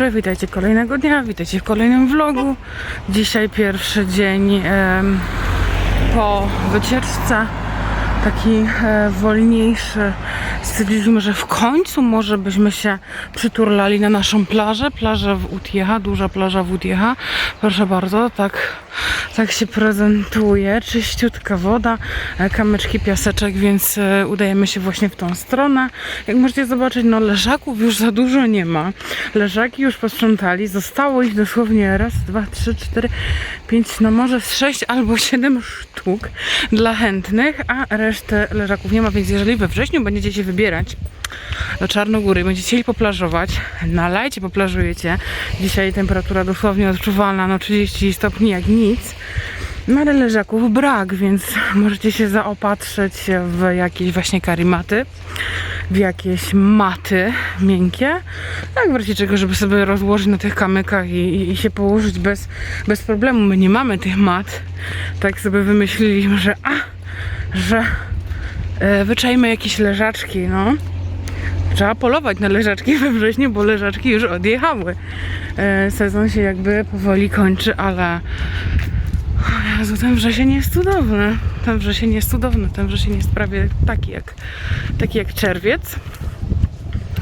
dobry, witajcie kolejnego dnia, witajcie w kolejnym vlogu. Dzisiaj pierwszy dzień po wycieczce, taki e, wolniejszy. Stwierdziliśmy, że w końcu może byśmy się przyturlali na naszą plażę, plażę w Utjecha, duża plaża w Utjecha. Proszę bardzo, tak, tak się prezentuje, czyściutka woda, e, kamyczki, piaseczek, więc e, udajemy się właśnie w tą stronę. Jak możecie zobaczyć, no leżaków już za dużo nie ma. Leżaki już posprzątali, zostało ich dosłownie raz, dwa, trzy, cztery, pięć, no może sześć albo siedem sztuk dla chętnych, a resztę leżaków nie ma, więc jeżeli we wrześniu będziecie się wybierać do Czarnogóry, będziecie chcieli poplażować, na lajcie poplażujecie, dzisiaj temperatura dosłownie odczuwalna, no 30 stopni jak nic, no ale leżaków brak, więc możecie się zaopatrzyć w jakieś właśnie karimaty, w jakieś maty miękkie, tak w razie czego, żeby sobie rozłożyć na tych kamykach i, i, i się położyć bez, bez problemu. My nie mamy tych mat, tak sobie wymyśliliśmy, że a, że e, wyczajmy jakieś leżaczki, no. Trzeba polować na leżaczki we wrześniu, bo leżaczki już odjechały. E, sezon się jakby powoli kończy, ale o Jezu, ten wrzesień jest cudowny. Ten wrzesień jest cudowny. Ten wrzesień jest prawie taki jak, taki jak czerwiec.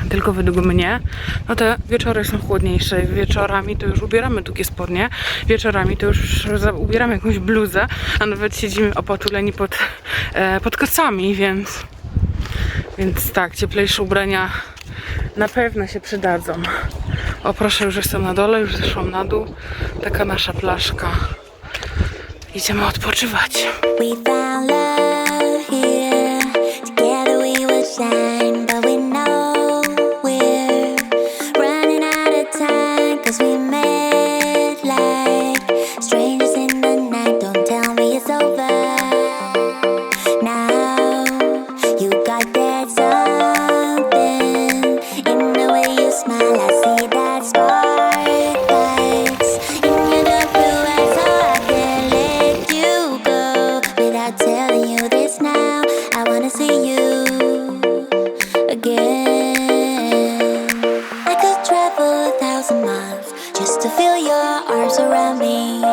Tylko według mnie, no te wieczory są chłodniejsze. Wieczorami to już ubieramy długie spodnie, wieczorami to już ubieramy jakąś bluzę, a nawet siedzimy opatuleni pod, e, pod kocami, więc, więc tak, cieplejsze ubrania na pewno się przydadzą. O proszę, już jestem na dole, już zeszłam na dół. Taka nasza plaszka. Idziemy odpoczywać. Arms around me.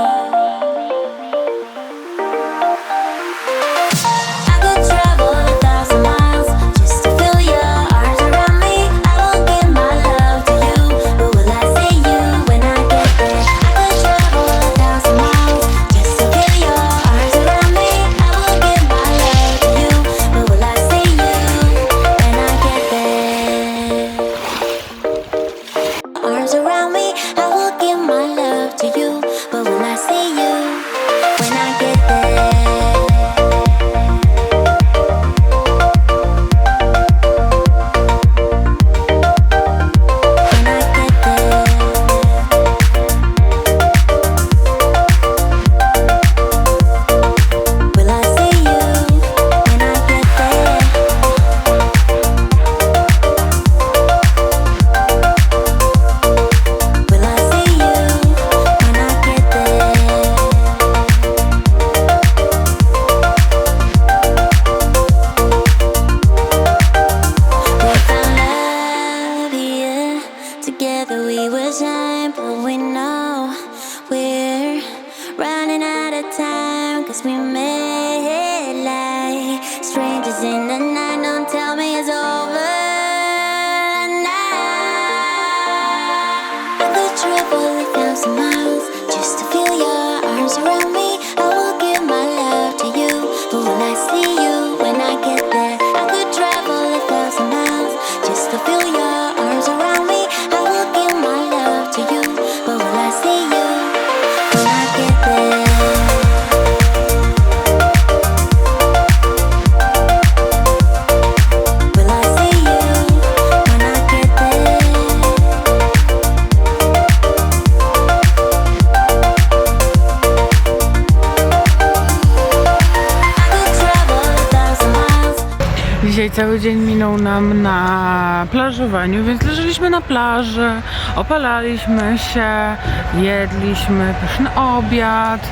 Cały dzień minął nam na plażowaniu, więc leżeliśmy na plaży, opalaliśmy się, jedliśmy pyszny obiad,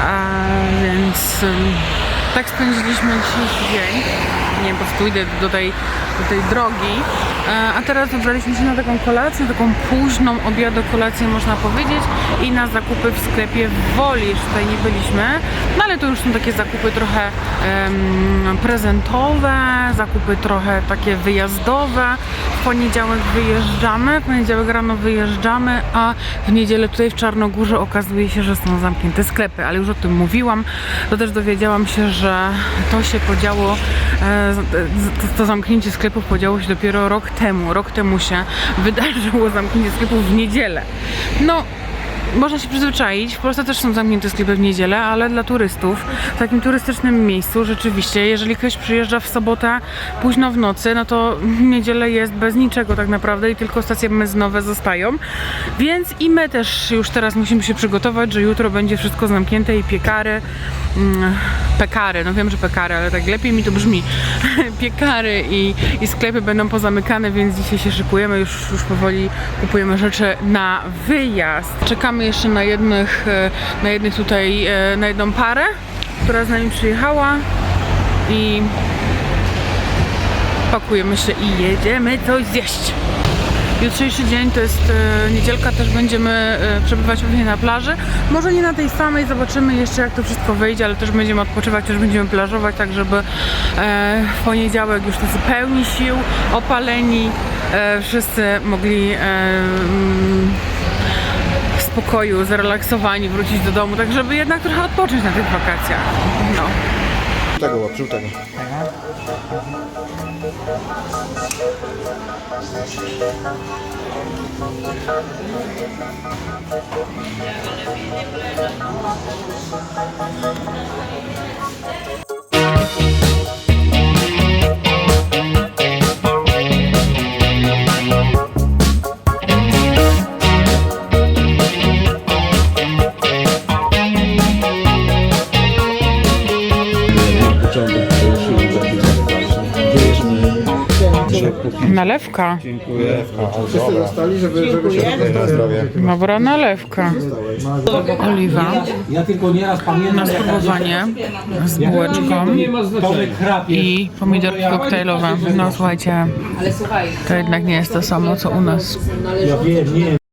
a więc ym, Tak spędziliśmy dzisiejszy dzień. Nie po prostu idę do tej, do tej drogi. E, A teraz wybraliśmy się na taką kolację, taką późną obiadę kolację można powiedzieć i na zakupy w sklepie w Woli. Jeszcze tutaj nie byliśmy, no ale to już są takie zakupy trochę em, prezentowe, zakupy trochę takie wyjazdowe. W poniedziałek wyjeżdżamy, w poniedziałek rano wyjeżdżamy, a w niedzielę tutaj w Czarnogórze okazuje się, że są zamknięte sklepy, ale już o tym mówiłam. To też dowiedziałam się, że to się podziało, e, to, zamknięcie sklepów podziało się dopiero rok temu. Rok temu się wydarzyło zamknięcie sklepów w niedzielę. No, można się przyzwyczaić. W Polsce też są zamknięte sklepy w niedzielę, ale dla turystów w takim turystycznym miejscu rzeczywiście, jeżeli ktoś przyjeżdża w sobotę późno w nocy, no to niedzielę jest bez niczego tak naprawdę i tylko stacje benzynowe zostają. Więc i my też już teraz musimy się przygotować, że jutro będzie wszystko zamknięte i piekary, mm, pekary, no wiem, że pekary, ale tak lepiej mi to brzmi. piekary i, i sklepy będą pozamykane, więc dzisiaj się szykujemy, już, już powoli kupujemy rzeczy na wyjazd. Czekamy jeszcze na jednych, e, na jednych tutaj, e, na jedną parę, która z nami przyjechała i pakujemy się i jedziemy coś zjeść. Jutrzejszy dzień to jest e, niedzielka, też będziemy przebywać pewnie na plaży. Może nie na tej samej, zobaczymy jeszcze jak to wszystko wyjdzie, ale też będziemy odpoczywać, też będziemy plażować, tak żeby w poniedziałek już tacy pełni sił, opaleni, wszyscy mogli mm, spokoju, zrelaksowani wrócić do domu, tak żeby jednak trochę odpocząć na tych wakacjach. No. Żółtego łap, żółtego. Nalewka. Dziękuję. Wszyscy dostali, żeby, żeby się na zdrowie. Dobra nalewka. Oliwa. Ja tylko nieraz pamiętam, Na spróbowanie z bułeczką i pomidorki koktajlowe. No słuchajcie, to jednak nie jest to samo co u nas. Ja wiem, nie.